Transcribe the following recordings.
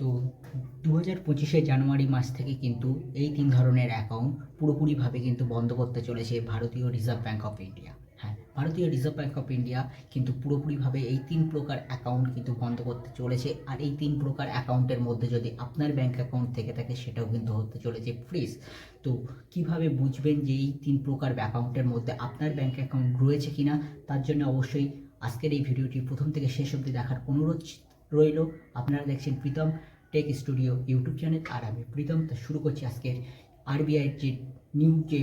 তো দু হাজার পঁচিশে জানুয়ারি মাস থেকে কিন্তু এই তিন ধরনের অ্যাকাউন্ট পুরোপুরিভাবে কিন্তু বন্ধ করতে চলেছে ভারতীয় রিজার্ভ ব্যাঙ্ক অফ ইন্ডিয়া হ্যাঁ ভারতীয় রিজার্ভ ব্যাঙ্ক অফ ইন্ডিয়া কিন্তু পুরোপুরিভাবে এই তিন প্রকার অ্যাকাউন্ট কিন্তু বন্ধ করতে চলেছে। আর এই তিন প্রকার অ্যাকাউন্টের মধ্যে যদি আপনার ব্যাঙ্ক অ্যাকাউন্ট থেকে থাকে, সেটাও কিন্তু হতে চলেছে ফ্রিজ তো কীভাবে বুঝবেন যে এই তিন প্রকার অ্যাকাউন্টের মধ্যে আপনার ব্যাঙ্ক অ্যাকাউন্ট রয়েছে কিনা? তার জন্য অবশ্যই আজকের এই ভিডিওটি প্রথম থেকে শেষ অবধি দেখার অনুরোধ। রইল। আপনারা দেখছেন Pritam tech studio YouTube channel আর আমি প্রীতম। তা শুরু করছি আজকের আরবিআইয়ের যে নিউ যে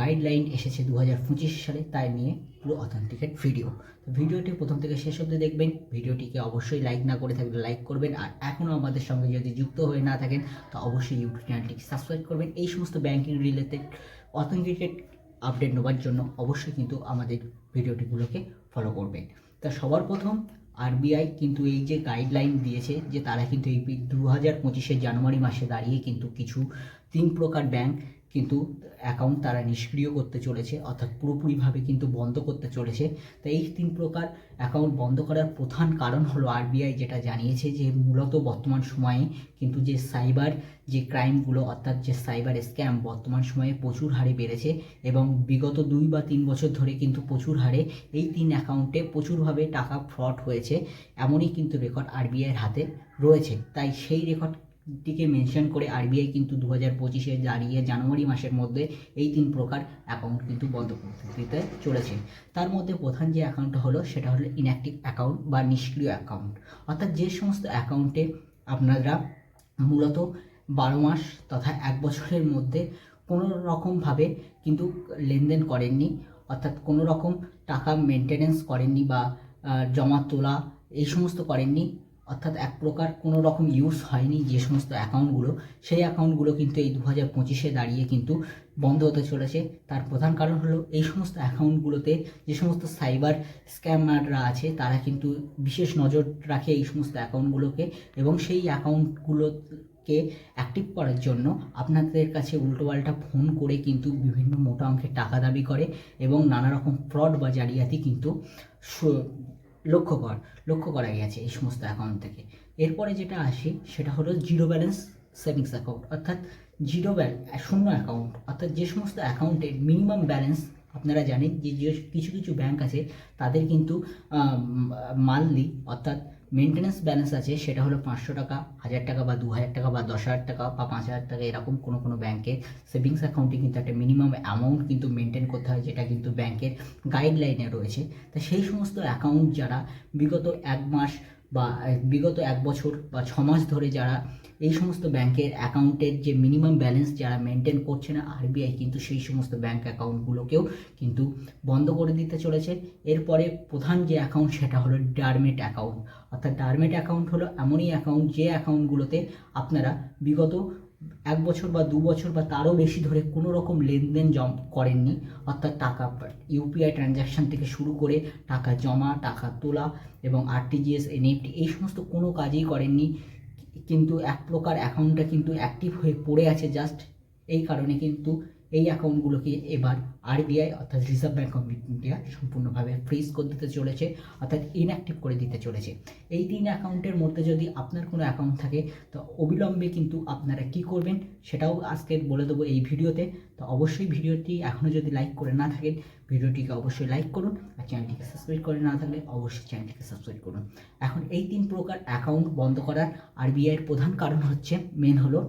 গাইডলাইন এসেছে দু হাজার পঁচিশ সালে, তাই নিয়ে পুরো অথেন্টিকেট ভিডিও তো ভিডিওটি প্রথম থেকে শেষ অবধি দেখবেন। ভিডিওটিকে অবশ্যই লাইক না করে থাকলে লাইক করবেন। আর এখনও আমাদের সঙ্গে যদি যুক্ত হয়ে না থাকেন, তো অবশ্যই ইউটিউব চ্যানেলটিকে সাবস্ক্রাইব করবেন। এই সমস্ত ব্যাঙ্কিং রিলেটেড অথেন্টিকেট আপডেট নেওয়ার জন্য অবশ্যই কিন্তু আমাদের ভিডিওটিগুলোকে ফলো করবেন। তা সবার প্রথম আরবিআই কিন্তু এই যে গাইডলাইন দিয়েছে যে তারা কিন্তু এই দু হাজার পঁচিশে জানুয়ারি মাসে দাঁড়িয়ে কিন্তু কিছু তিন প্রকার ব্যাংক কিন্তু অ্যাকাউন্ট তারা নিষ্ক্রিয় করতে চলেছে, অর্থাৎ পুরোপুরিভাবে কিন্তু বন্ধ করতে চলেছে। তো এই তিন প্রকার অ্যাকাউন্ট বন্ধ করার প্রধান কারণ হলো আরবিআই যেটা জানিয়েছে যে মূলত বর্তমান সময়ে কিন্তু যে সাইবার যে ক্রাইমগুলো অর্থাৎ যে সাইবার স্ক্যাম বর্তমান সময়ে প্রচুর হারে বেড়েছে এবং বিগত দুই বা তিন বছর ধরে কিন্তু প্রচুর হারে এই তিন অ্যাকাউন্টে প্রচুরভাবে টাকা ফ্রড হয়েছে। এমনই কিন্তু রেকর্ড আরবিআইয়ের হাতে রয়েছে। তাই সেই রেকর্ড টিকে মেনশন করে আরবিআই কিন্তু দু হাজার পঁচিশে দাঁড়িয়ে জানুয়ারি মাসের মধ্যে এই তিন প্রকার অ্যাকাউন্ট কিন্তু বন্ধ করতে দিতে চলেছে। তার মধ্যে প্রধান যে অ্যাকাউন্টটা হলো সেটা হলো ইনঅ্যাক্টিভ অ্যাকাউন্ট বা নিষ্ক্রিয় অ্যাকাউন্ট অর্থাৎ যে সমস্ত অ্যাকাউন্টে আপনারা মূলত বারো মাস তথা এক বছরের মধ্যে কোনো রকমভাবে কিন্তু লেনদেন করেননি, অর্থাৎ কোনো রকম টাকা মেনটেনেন্স করেননি বা জমা তোলা এই সমস্ত করেননি অর্থাৎ এক প্রকার কোনো রকম ইউজ হয়নি যে সমস্ত অ্যাকাউন্টগুলো সেই অ্যাকাউন্টগুলো কিন্তু এই দু হাজার পঁচিশে দাঁড়িয়ে কিন্তু বন্ধ হতে চলেছে। তার প্রধান কারণ হলো এই সমস্ত অ্যাকাউন্টগুলোতে যে সমস্ত সাইবার স্ক্যামাররা আছে, তারা কিন্তু বিশেষ নজর রাখে এই সমস্ত অ্যাকাউন্টগুলোকে এবং সেই অ্যাকাউন্টগুলোকে অ্যাক্টিভ করার জন্য আপনাদের কাছে উল্টোপাল্টা ফোন করে কিন্তু বিভিন্ন মোটা অঙ্কের টাকা দাবি করে এবং নানা রকম ফ্রড বা জালিয়াতি কিন্তু লক্ষ্য কর, লক্ষ্য করা গেছে এই সমস্ত অ্যাকাউন্ট থেকে। এরপরে যেটা আসে, সেটা হলো জিরো ব্যালেন্স সেভিংস অ্যাকাউন্ট অর্থাৎ জিরো শূন্য অ্যাকাউন্ট অর্থাৎ যে সমস্ত অ্যাকাউন্টের মিনিমাম ব্যালেন্স আপনারা জানেন, যে যে কিছু কিছু ব্যাংক আছে, তাদের কিন্তু মান্থলি অর্থাৎ মেনটেন্যান্স ব্যালেন্স আছে, সেটা হলো পাঁচশো টাকা, হাজার টাকা বা দু হাজার টাকা বা দশ হাজার টাকা বা পাঁচ হাজার টাকা, এরকম কোনো কোনো ব্যাংকে সেভিংস অ্যাকাউন্টে কিন্তু একটা মিনিমাম অ্যামাউন্ট কিন্তু মেনটেন করতে হয়, যেটা কিন্তু ব্যাংকের গাইডলাইনে রয়েছে। তা সেই সমস্ত অ্যাকাউন্ট যারা বিগত এক মাস বা বিগত এক বছর বা ছ মাস ধরে যারা এই সমস্ত ব্যাংকের অ্যাকাউন্টের যে মিনিমাম ব্যালেন্স যারা মেনটেন করছে না আরবিআই কিন্তু সেই সমস্ত ব্যাংক অ্যাকাউন্টগুলোকেও কিন্তু বন্ধ করে দিতে চলেছে। এরপরে প্রধান যে অ্যাকাউন্ট সেটা হলো ডারমেট অ্যাকাউন্ট অর্থাৎ ডারমেট অ্যাকাউন্ট হলো এমনই অ্যাকাউন্ট যে অ্যাকাউন্টগুলোতে আপনারা বিগত এক বছর বা দু বছর বা তারও বেশি ধরে কোনো রকম লেনদেন জম করেননি, অর্থাৎ টাকা ইউপিআই ট্রানজ্যাকশান থেকে শুরু করে টাকা জমা, টাকা তোলা এবং আরটিজিএস এনএফটি এই সমস্ত কোনো কাজই করেননি। কিন্তু এক প্রকার অ্যাকাউন্টটা কিন্তু অ্যাক্টিভ হয়ে পড়ে আছে জাস্ট এই কারণে কিন্তু এই অ্যাকাউন্টগুলোকে এবার আরবিআই অর্থাৎ রিজার্ভ ব্যাঙ্ক অফ ইন্ডিয়া সম্পূর্ণভাবে ফ্রিজ করে দিতে চলেছে, অর্থাৎ ইনঅ্যাক্টিভ করে দিতে চলেছে। এই তিন অ্যাকাউন্টের মধ্যে যদি আপনার কোনো অ্যাকাউন্ট থাকে, তো অবিলম্বে কিন্তু আপনারা কি করবেন সেটাও আজকে বলে দেবো এই ভিডিওতে। তো অবশ্যই ভিডিওটি এখনও যদি লাইক করে না থাকেন, ভিডিওটিকে অবশ্যই লাইক করুন আর চ্যানেলটিকে সাবস্ক্রাইব করে না থাকলে অবশ্যই চ্যানেলটিকে সাবস্ক্রাইব করুন। এখন এই তিন প্রকার অ্যাকাউন্ট বন্ধ করার আরবিআইয়ের প্রধান কারণ হচ্ছে মেন হলো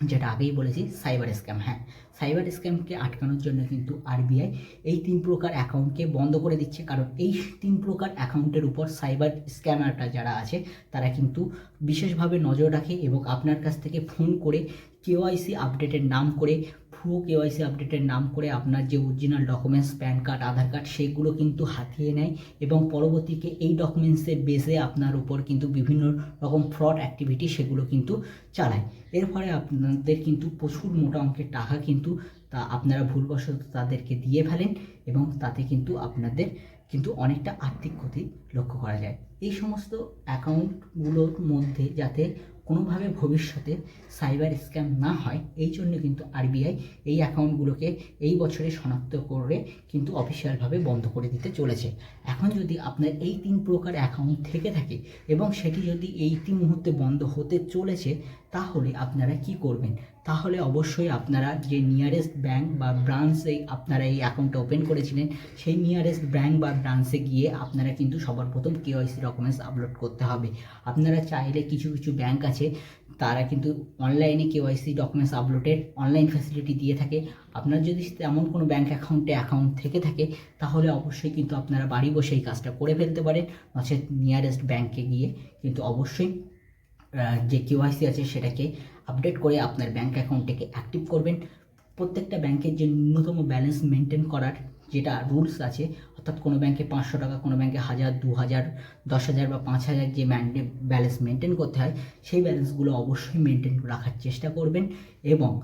যেটা আগেই বলেছি সাইবার স্ক্যাম হ্যাঁ। সাইবার স্ক্যামকে আটকানোর জন্য কিন্তু আরবিআই এই তিন প্রকার অ্যাকাউন্টকে বন্ধ করে দিচ্ছে। কারণ এই তিন প্রকার অ্যাকাউন্টের উপর সাইবার স্ক্যামারটা যারা আছে, তারা কিন্তু বিশেষভাবে নজর রাখে এবং আপনার কাছ থেকে ফোন করে কেওয়াইসি আপডেটের নাম করে ভুয়ো কেওয়াইসি আপডেটের নাম করে আপনার যে original documents PAN card Aadhaar card সেগুলো কিন্তু হাতিয়ে নেয় এবং পরবর্তীকে এই ডকুমেন্টসের বেসে আপনার উপর কিন্তু বিভিন্ন রকম ফ্রড অ্যাক্টিভিটি সেগুলো কিন্তু চালায়। এর ফলে আপনাদের কিন্তু প্রচুর মোটা অঙ্কের টাকা কিন্তু তা আপনারা ভুলবশত তাদেরকে দিয়ে ফেলেন এবং তাতে কিন্তু আপনাদের কিন্তু অনেকটা আর্থিক ক্ষতি লক্ষ্য করা যায়। এই সমস্ত অ্যাকাউন্টগুলোর মধ্যে যাতে কোনোভাবে ভবিষ্যতে সাইবার স্ক্যাম না হয়, এই জন্য কিন্তু আরবিআই এই অ্যাকাউন্টগুলোকে এই বছরে শনাক্ত করে কিন্তু অফিসিয়ালভাবে বন্ধ করে দিতে চলেছে। এখন যদি আপনার এই তিন প্রকার অ্যাকাউন্ট থেকে থাকে এবং সেটি যদি এই তিন মুহূর্তে বন্ধ হতে চলেছে তাহলে আপনারা কি করবেন? তাহলে অবশ্যই আপনারা যে নিয়ারেস্ট ব্যাংক বা ব্রাঞ্চে আপনারা এই অ্যাকাউন্টটা ওপেন করেছিলেন, সেই নিয়ারেস্ট ব্যাংক বা ব্রাঞ্চে গিয়ে আপনারা কিন্তু সবার প্রথম কেওয়াইসি ডকুমেন্টস আপলোড করতে হবে। আপনারা চাইলে কিছু কিছু ব্যাংক আছে, তারা কিন্তু অনলাইনে কেওয়াইসি ডকুমেন্টস আপলোডের অনলাইন ফ্যাসিলিটি দিয়ে থাকে। আপনার যদি তেমন কোনো ব্যাঙ্ক অ্যাকাউন্টে অ্যাকাউন্ট থেকে থাকে, তাহলে অবশ্যই কিন্তু আপনারা বাড়ি বসে এই কাজটা করে ফেলতে পারেন। নচেত নিয়ারেস্ট ব্যাংকে গিয়ে কিন্তু অবশ্যই যে কেওয়াইসি আছে সেটাকে আপডেট করে আপনার ব্যাংক অ্যাকাউন্টটাকে অ্যাক্টিভ করবেন। প্রত্যেকটা ব্যাংকের যে ন্যূনতম ব্যালেন্স মেনটেন করার যেটা রুলস আছে, অর্থাৎ কোনো ব্যাংকে পাঁচশো টাকা, কোনো ব্যাংকে হাজার, দু হাজার, দশ হাজার বা পাঁচ হাজার যে ব্যালেন্স মেনটেন করতে হয়, সেই ব্যালেন্সগুলো অবশ্যই মেনটেন রাখার চেষ্টা করবেন এবং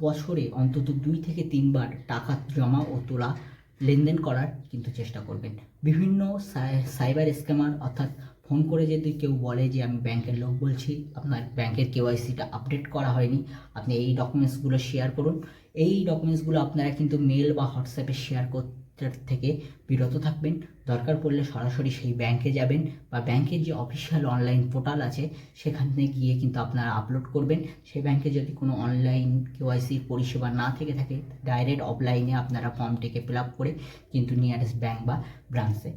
বছরে অন্তত দুই থেকে তিনবার টাকা জমা ও তোলা লেনদেন করার কিন্তু চেষ্টা করবেন। বিভিন্ন সাই- সাইবার স্ক্যামার অর্থাৎ ফোন করে যদি কেউ বলে যে আমি ব্যাংকের লোক বলছি, আপনার ব্যাংকের কেওয়াইসিটা আপডেট করা হয়নি, আপনি এই ডকুমেন্টসগুলো শেয়ার করুন। এই ডকুমেন্টসগুলো আপনারা কিন্তু মেল বা হোয়াটসঅ্যাপে শেয়ার করতে থেকে বিরত থাকবেন। দরকার পড়লে সরাসরি সেই ব্যাংকে যাবেন বা ব্যাংকের যে অফিসিয়াল অনলাইন পোর্টাল আছে, সেখানে গিয়ে কিন্তু আপনারা আপলোড করবেন। সেই ব্যাংকে যদি কোনো অনলাইন কেওয়াইসির পরিষেবা না থেকে থাকে ডাইরেক্ট অফলাইনে আপনারা ফর্মটিকে ফিল আপ করে কিন্তু নিয়ারেস্ট ব্যাংক বা ব্রাঞ্চে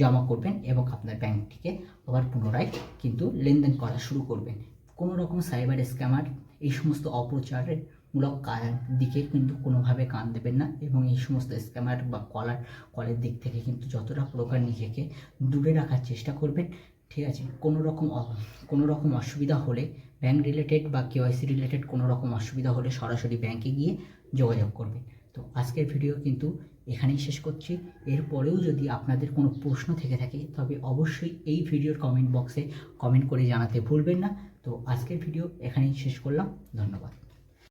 জমা করবেন এবং আপনার ব্যাংকটিকে আবার পুনরায় কিন্তু লেনদেন করা শুরু করবেন। কোনো রকম সাইবার স্ক্যামার এই সমস্ত অপ্রচারের মূলক দিকে কিন্তু কোনোভাবে কান দেবেন না এবং এই সমস্ত স্ক্যামার বা কলার, কলের দিক থেকে কিন্তু যতটা প্রকার নিজেকে দূরে রাখার চেষ্টা করবেন, ঠিক আছে? কোনো রকম কোনো রকম অসুবিধা হলে ব্যাংক রিলেটেড বা কেওয়াইসি রিলেটেড কোনো রকম অসুবিধা হলে সরাসরি ব্যাংকে গিয়ে যোগাযোগ করবেন। তো আজকের ভিডিও কিন্তু এখানেই শেষ করছি। এরপরেও যদি আপনাদের কোনো প্রশ্ন থেকে থাকে, তবে অবশ্যই এই ভিডিওর কমেন্ট বক্সে কমেন্ট করে জানাতে ভুলবেন না। তো আজকের ভিডিও এখানেই শেষ করলাম। ধন্যবাদ।